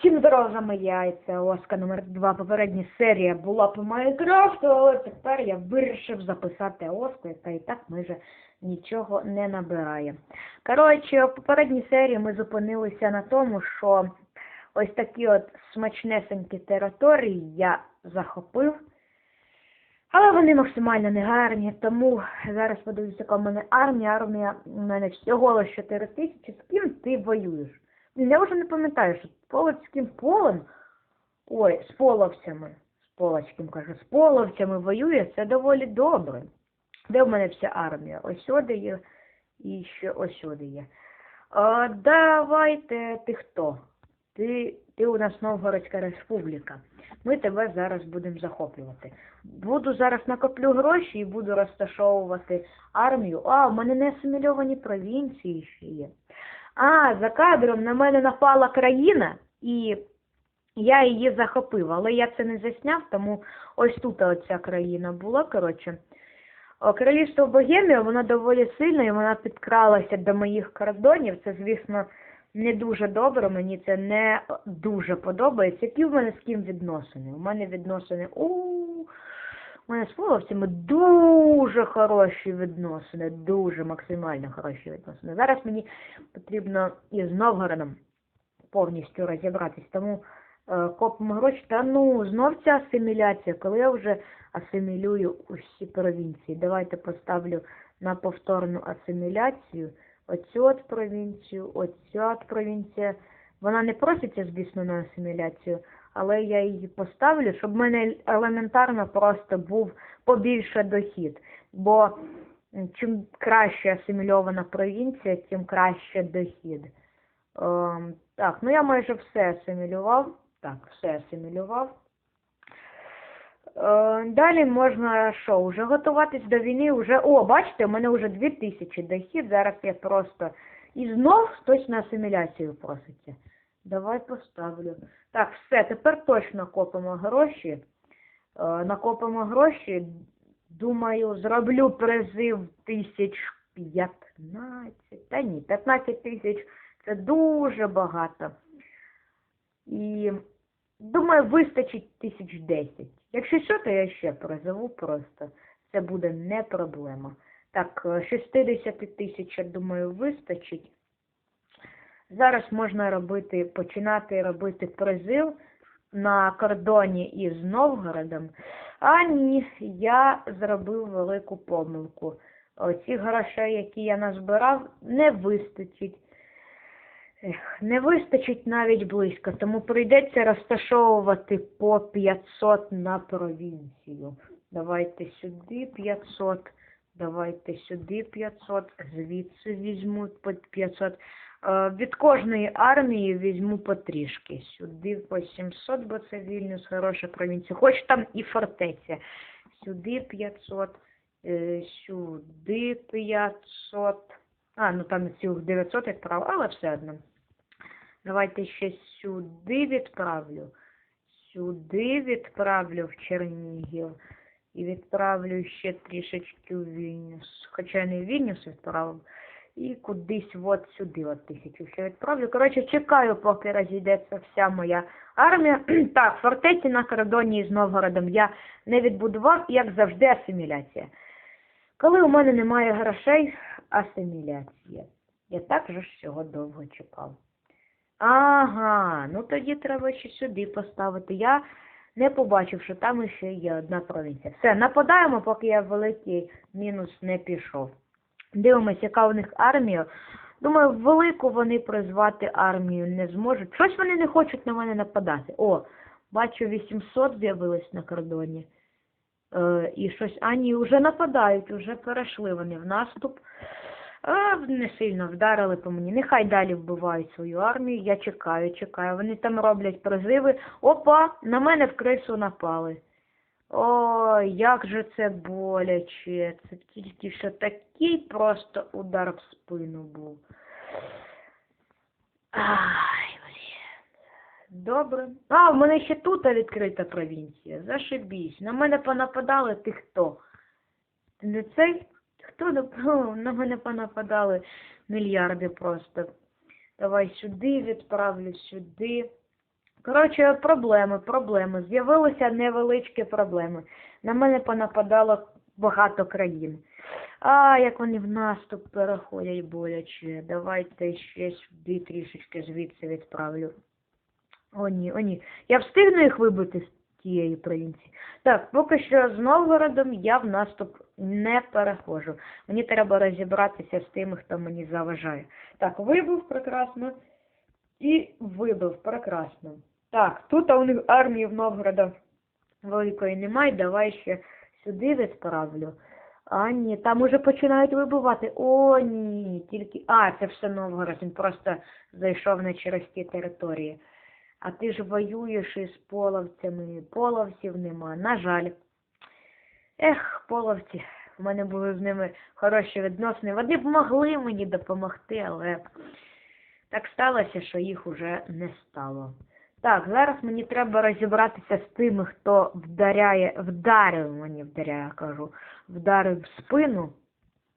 Всім здоров'я, я це Оска номер 2 Попередня серія була по Майнкрафту, але тепер я вирішив записати Оску, яка і так майже нічого не набирає. Коротше, в попередній серії ми зупинилися на тому, що ось такі от смачнесенькі території я захопив. Але вони максимально не гарні, тому зараз подивлюся, яка в мене армія. Армія у мене всього лише 4 тисячі. З ким ти воюєш? Я вже не пам'ятаю, що з полоцьким полем, ой, з половцями, з полоцьким кажу, з половцями воює, це доволі добре. Де в мене вся армія? Ось сюди є і ще ось сюди є. А, давайте, ти хто? Ти, ти у нас Новгородська республіка. Ми тебе зараз будемо захоплювати. Буду зараз накоплю гроші і буду розташовувати армію. А, в мене не асимільовані провінції ще є. А, за кадром на мене напала країна, і я її захопив, але я це не засняв, тому ось тут оця країна була, коротше. Королівство Богемія, воно доволі сильне, і вона підкралася до моїх кордонів. Це, звісно, не дуже добре, мені це не дуже подобається. Які в мене з ким відносини? У мене відносини. У, у мене з половцями дуже хороші відносини, дуже максимально хороші відносини. Зараз мені потрібно із Новгородом повністю розібратись, тому е, копимо гроші. Та ну, знов ця асиміляція, коли я вже асимілюю усі провінції. Давайте поставлю на повторну асиміляцію. Оцю от провінцію, оцю от провінція. Вона не проситься, звісно, на асиміляцію, але я її поставлю, щоб в мене елементарно просто був побільше дохід. Бо чим краще асимільована провінція, тим краще дохід. Ем, так, ну я майже все асимілював. Так, все асимілював. Е, Далі можна що, вже готуватись до війни, вже, о, бачите, у мене вже 2000 дохід, зараз я просто, і знов хтось на асиміляцію проситься. Давай поставлю. Так, все, тепер точно копимо гроші. Е, Накопимо гроші, думаю, зроблю призив тисяч 15, та ні, 15 тисяч це дуже багато. І Думаю, вистачить тисяч десять. Якщо що, то я ще призову просто. Це буде не проблема. Так, е, 60 тисяч, я думаю, вистачить. Зараз можна робити, починати робити призив на кордоні із Новгородом. А ні, я зробив велику помилку. Оці грошей, які я назбирав, не вистачить. Не вистачить навіть близько, тому прийдеться розташовувати по 500 на провінцію. Давайте сюди 500, давайте сюди 500, звідси візьму по 500. Е, Від кожної армії візьму потрішки. Сюди по 700, бо це Вільнюс, хороша провінція. Хоч там і фортеця. Сюди 500, е, сюди 500. А, ну там цілих 900 як але все одно. Давайте ще сюди відправлю. Сюди відправлю в Чернігів. І відправлю ще трішечки в Вільнюс. Хоча не в Вільнюс відправив. І кудись от сюди от тисячу ще відправлю. Коротше, чекаю, поки розійдеться вся моя армія. так, фортеці на кордоні з Новгородом я не відбудував, як завжди, асиміляція. Коли у мене немає грошей, асиміляція. Я так же ж цього довго чекав. Ага, ну тоді треба ще сюди поставити. Я не побачив, що там ще є одна провінція. Все, нападаємо, поки я великий мінус не пішов. Дивимося, яка у них армія. Думаю, велику вони призвати армію не зможуть. Щось вони не хочуть на мене нападати. О, бачу, 800 з'явилось на кордоні. Е, і щось, а ні, вже нападають, вже перейшли вони в наступ. А, не сильно вдарили по мені. Нехай далі вбивають свою армію. Я чекаю, чекаю. Вони там роблять призиви. Опа, на мене в крису напали. О, як же це боляче. Це тільки що такий просто удар в спину був. Ай, блін. Добре. А, в мене ще тут відкрита провінція. Зашибісь. На мене понападали ти хто? Не цей? Хто? На мене понападали мільярди просто. Давай сюди відправлю, сюди. Коротше, проблеми, проблеми. З'явилися невеличкі проблеми. На мене понападало багато країн. А, як вони в наступ переходять боляче. Давайте ще сюди трішечки звідси відправлю. О, ні, о, ні. Я встигну їх вибити з тієї провінції. Так, поки що з Новгородом я в наступ не переходжу. Мені треба розібратися з тими, хто мені заважає. Так, вибив прекрасно. І вибив прекрасно. Так, тут у них армії в Новгорода великої немає. Давай ще сюди відправлю. А, ні, там уже починають вибивати. О, ні, тільки. А, це все Новгород. Він просто зайшов на через ті території. А ти ж воюєш із половцями. Половців нема. На жаль. Ех, половці. У мене були з ними хороші відносини. Вони б могли мені допомогти, але так сталося, що їх уже не стало. Так, зараз мені треба розібратися з тими, хто вдаряє, вдарив мені, вдаряє, кажу, вдарив в спину.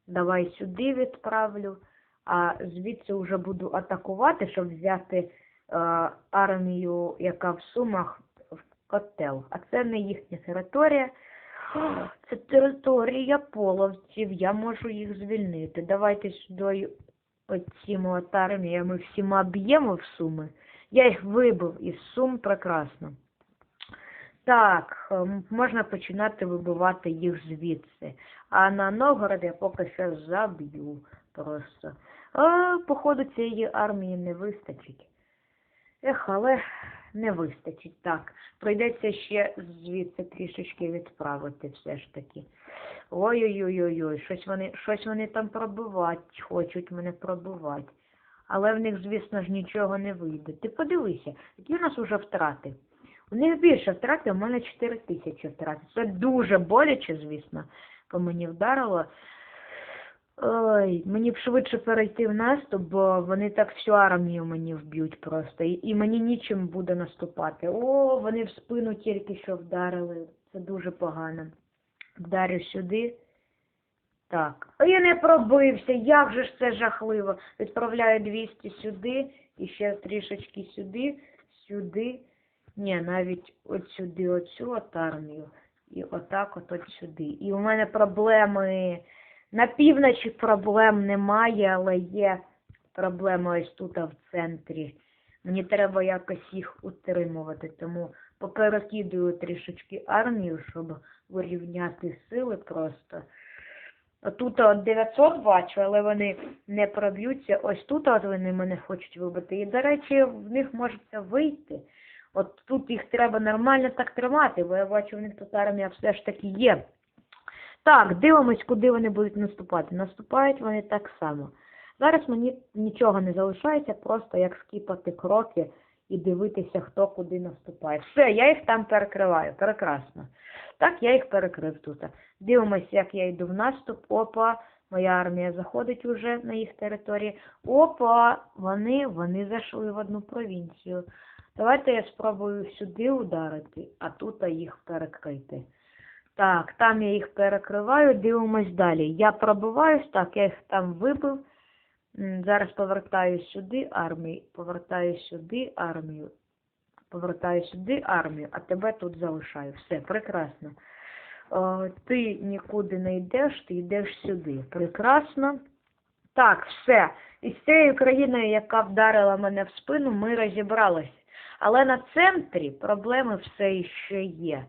Давай сюди відправлю, а звідси вже буду атакувати, щоб взяти е, армію, яка в Сумах, в котел. А це не їхня територія. Це територія половців, я можу їх звільнити. Давайте сюди оціми от арміями всіма б'ємо в суми. Я їх вибив із сум прекрасно. Так, можна починати вибивати їх звідси. А на Новгород я поки що заб'ю просто. А, походу, цієї армії не вистачить. Ех, але не вистачить. Так, прийдеться ще звідси трішечки відправити все ж таки. Ой-ой-ой-ой, щось вони, щось вони там пробивати хочуть мене пробивати. Але в них, звісно ж, нічого не вийде. Ти подивися, які у нас уже втрати. У них більше втрати, у мене 4 тисячі втрат. Це дуже боляче, звісно, по мені вдарило. Ой, мені б швидше перейти в наступ, бо вони так всю армію мені вб'ють просто. І, і мені нічим буде наступати. О, вони в спину тільки що вдарили. Це дуже погано. Вдарю сюди. Так. Я не пробився. Як же ж це жахливо. Відправляю 200 сюди і ще трішечки сюди, сюди. Ні, навіть от сюди, оцю от армію. І отак от, от сюди. І у мене проблеми. На півночі проблем немає, але є проблеми ось тут в центрі. Мені треба якось їх утримувати, тому поперекидую трішечки армію, щоб вирівняти сили просто. Тут 900 бачу, але вони не проб'ються. Ось тут от вони мене хочуть вибити. І, до речі, в них може це вийти. От тут їх треба нормально так тримати, бо я бачу, в них тут армія все ж таки є. Так, дивимось, куди вони будуть наступати. Наступають вони так само. Зараз мені нічого не залишається, просто як скіпати кроки і дивитися, хто куди наступає. Все, я їх там перекриваю. Прекрасно. Так, я їх перекрив тут. Дивимось, як я йду в наступ. Опа, моя армія заходить уже на їх території. Опа, вони, вони зайшли в одну провінцію. Давайте я спробую сюди ударити, а тут їх перекрити. Так, там я їх перекриваю, дивимось далі. Я пробиваюсь, так, я їх там вибив. Зараз повертаю сюди армію, повертаю сюди армію, повертаю сюди армію, а тебе тут залишаю. Все, прекрасно. О, ти нікуди не йдеш, ти йдеш сюди. Прекрасно. Так, все. Із цією країною, яка вдарила мене в спину, ми розібралися. Але на центрі проблеми все ще є.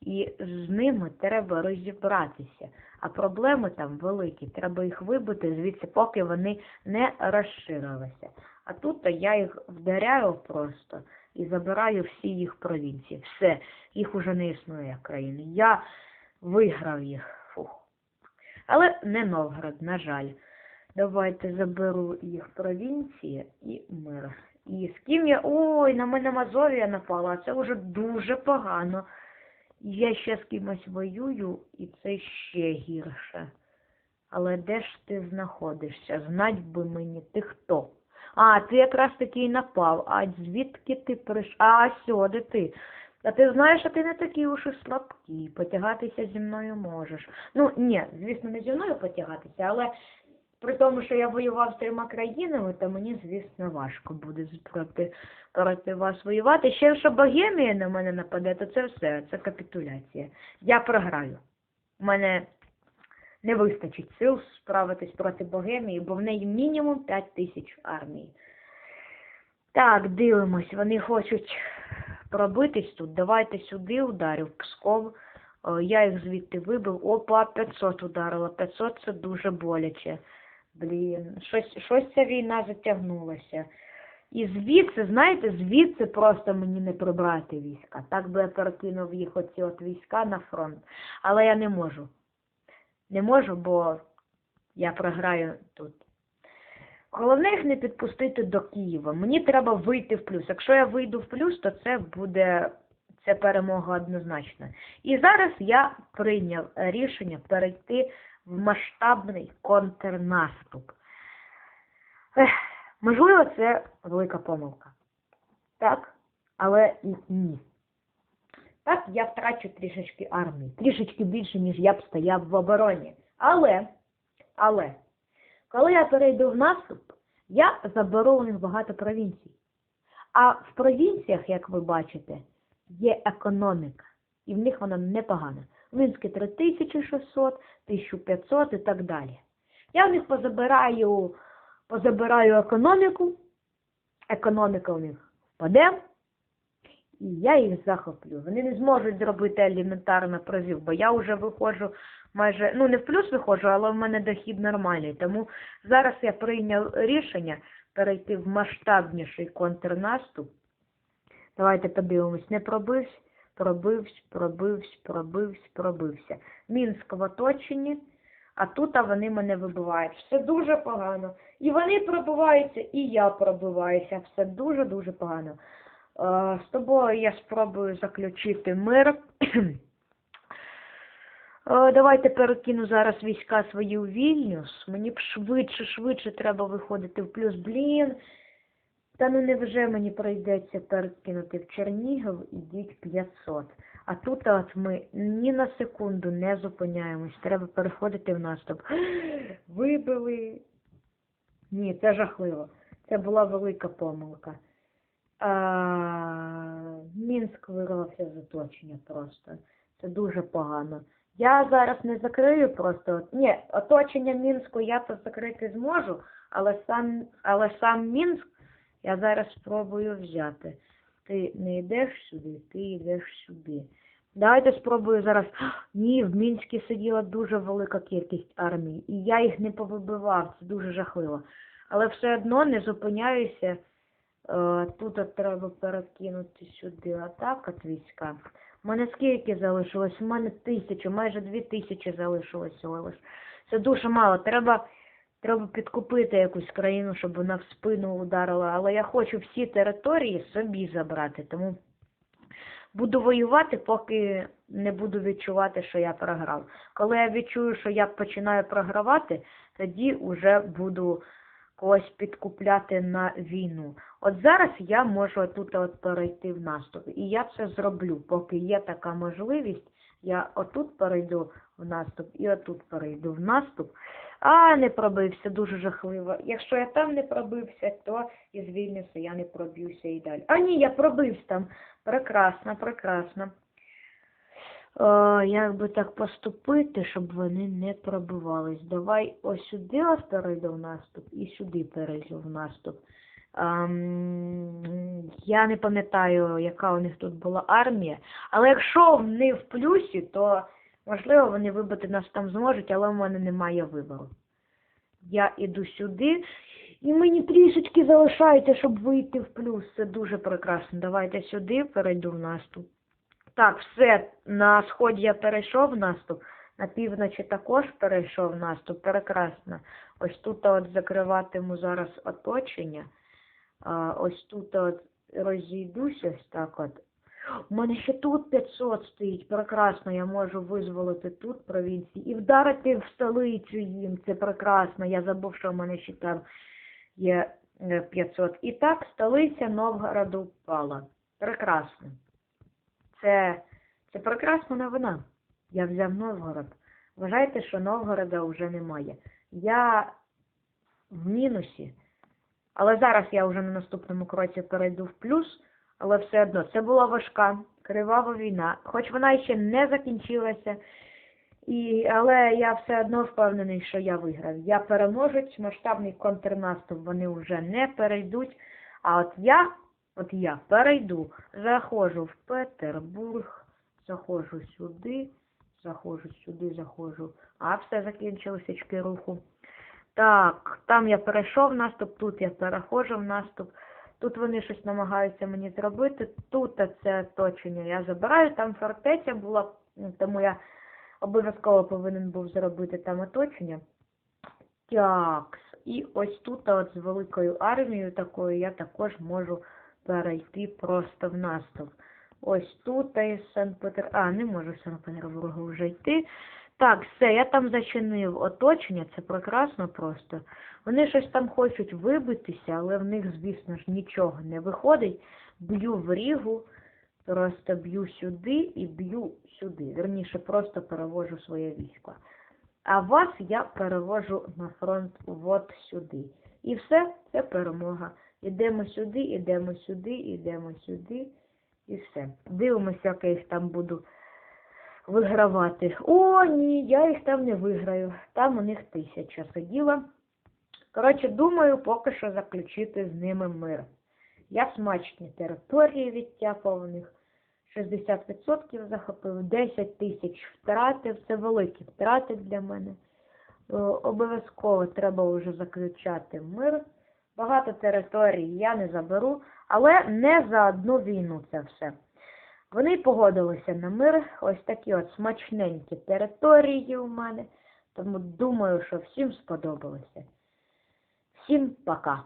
І з ними треба розібратися. А проблеми там великі. Треба їх вибити звідси, поки вони не розширилися. А тут я їх вдаряю просто і забираю всі їх провінції. Все, їх уже не існує країни. Я виграв їх. Фух. Але не Новгород, на жаль. Давайте заберу їх провінції і мир. І з ким я. Ой, на мене Мазовія напала, це вже дуже погано. Я ще з кимось воюю, і це ще гірше. Але де ж ти знаходишся? Знать би мені, ти хто? А, ти якраз таки і напав. А звідки ти прийшов? А, сьоди ти. А ти знаєш, що ти не такий уж і слабкий. Потягатися зі мною можеш. Ну, ні, звісно, не зі мною потягатися, але При тому, що я воював з трьома країнами, то мені, звісно, важко буде проти, проти вас воювати. Ще якщо Богемія на мене нападе, то це все, це капітуляція. Я програю. У мене не вистачить сил справитись проти Богемії, бо в неї мінімум 5 тисяч армії. Так, дивимось, вони хочуть пробитись тут. Давайте сюди ударю, в Псков. Я їх звідти вибив. Опа, 500 ударила. 500 це дуже боляче. Блін, щось, щось ця війна затягнулася. І звідси, знаєте, звідси просто мені не прибрати війська. Так би я перекинув їх оці от війська на фронт. Але я не можу. Не можу, бо я програю тут. Головне їх не підпустити до Києва. Мені треба вийти в плюс. Якщо я вийду в плюс, то це буде це перемога однозначно. І зараз я прийняв рішення перейти в масштабний контрнаступ. Ех, можливо, це велика помилка. Так, але і ні. Так, я втрачу трішечки армії, трішечки більше, ніж я б стояв в обороні. Але, але, коли я перейду в наступ, я заберу у них багато провінцій. А в провінціях, як ви бачите, є економіка, і в них вона непогана. В Мінське 3600, 1500 і так далі. Я в них позабираю, позабираю економіку, економіка у них впаде, і я їх захоплю. Вони не зможуть зробити елементарно призив, бо я вже виходжу майже, ну не в плюс виходжу, але в мене дохід нормальний. Тому зараз я прийняв рішення перейти в масштабніший контрнаступ. Давайте подивимось, не пробився, пробився, пробився, пробився, пробився. Мінськ в оточенні, а тут а вони мене вибивають. Все дуже погано. І вони пробиваються, і я пробиваюся. Все дуже-дуже погано. Е, З тобою я спробую заключити мир. Е, Давайте перекину зараз війська свої у Вільнюс. Мені б швидше, швидше треба виходити в плюс. Блін. Та ну невже мені прийдеться перекинути в Чернігів, ідіть 500. А тут от ми ні на секунду не зупиняємось. Треба переходити в наступ. Вибили. Ні, це жахливо. Це була велика помилка. А, Мінськ вирвався з оточення просто. Це дуже погано. Я зараз не закрию просто. Ні, оточення Мінську я то закрити зможу, але сам, але сам Мінськ я зараз спробую взяти. Ти не йдеш сюди, ти йдеш сюди. Давайте спробую зараз. Ні, в Мінську сиділа дуже велика кількість армій, і я їх не повибивав, це дуже жахливо. Але все одно не зупиняюся. Е, Тут треба перекинути сюди атак от війська. У мене скільки залишилось? У мене тисяча, майже дві тисячі залишилося лише. Це дуже мало. Треба, треба підкупити якусь країну, щоб вона в спину ударила. Але я хочу всі території собі забрати. Тому буду воювати, поки не буду відчувати, що я програв. Коли я відчую, що я починаю програвати, тоді вже буду когось підкупляти на війну. От зараз я можу тут от перейти в наступ. І я це зроблю, поки є така можливість. Я отут перейду в наступ і отут перейду в наступ. А, не пробився, дуже жахливо. Якщо я там не пробився, то із Вільнюса я не проб'юся і далі. А ні, я пробився там. Прекрасно, прекрасно. Е, як би так поступити, щоб вони не пробивались? Давай ось сюди ось перейду в наступ і сюди перейду в наступ. Ем, я не пам'ятаю, яка у них тут була армія, але якщо вони в плюсі, то можливо вони вибити нас там зможуть, але в мене немає вибору. Я іду сюди, і мені трішечки залишається, щоб вийти в плюс. Це дуже прекрасно. Давайте сюди перейду в наступ. Так, все, на сході я перейшов наступ, на півночі також перейшов наступ. Прекрасно. Ось тут от закриватиму зараз оточення. Ось тут от розійдуся ось так от. У мене ще тут 500 стоїть. Прекрасно, я можу визволити тут провінції і вдарити в столицю їм. Це прекрасно. Я забув, що в мене ще там є е, 500. І так, столиця Новгороду впала. Прекрасно. Це, це прекрасна новина. Я взяв Новгород. Вважайте, що Новгорода вже немає. Я в мінусі. Але зараз я вже на наступному кроці перейду в плюс, але все одно це була важка, кривава війна, хоч вона ще не закінчилася. І, але я все одно впевнений, що я виграв. Я переможець, масштабний контрнаступ вони вже не перейдуть. А от я, от я перейду, заходжу в Петербург, заходжу сюди, заходжу сюди, заходжу. А все закінчилось очки руху. Так, там я перейшов наступ, тут я переходжу в наступ. Тут вони щось намагаються мені зробити. Тут це оточення я забираю, там фортеця була, тому я обов'язково повинен був зробити там оточення. Так, і ось тут от з великою армією такою я також можу перейти просто в наступ. Ось тут із Санкт-Петер... А, не можу Санкт-Петербургу вже йти. Так, все, я там зачинив оточення, це прекрасно просто. Вони щось там хочуть вибитися, але в них, звісно ж, нічого не виходить. Б'ю в рігу, просто б'ю сюди і б'ю сюди. Вірніше, просто перевожу своє військо. А вас я перевожу на фронт от сюди. І все, це перемога. Ідемо сюди, ідемо сюди, ідемо сюди. І все. Дивимося, як я їх там буду вигравати. О, ні, я їх там не виграю. Там у них тисяча сиділа. Коротше, думаю, поки що заключити з ними мир. Я смачні території відтяпав у них. 60% захопив, 10 тисяч втратив, це великі втрати для мене. Е, Обов'язково треба вже заключати мир. Багато територій я не заберу, але не за одну війну це все. Вони погодилися на мир, ось такі от смачненькі території у мене. Тому думаю, що всім сподобалося. Всім пока!